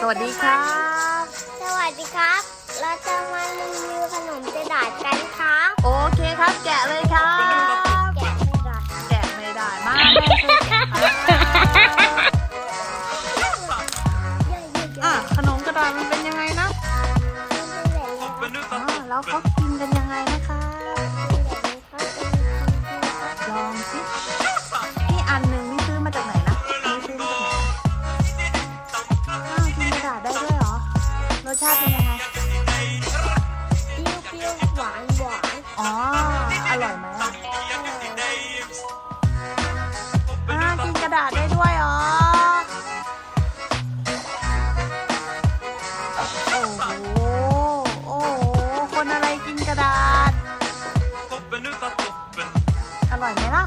สวัสดีครับ สวัสดีครับ เราจะมารีวิวขนมเจดาดกันครับ โอเคครับ แกะเลยครับ แกะไม่ได้แกะไม่ได้มากแม่ช่วยแกะครับอะขนมกระดาษมันเป็นยังไงนะอ๋อแล้วเขากินกันยังไงนะคะ ชาติเป็นยังไงเปรี้ยวๆหวานหวานอ๋อ อร่อยไหมอะอ่ากินกระดาษได้ด้วยอ๋อ โอ้โห โอ้โห คนอะไรกินกระดาษ อร่อยไหมล่ะ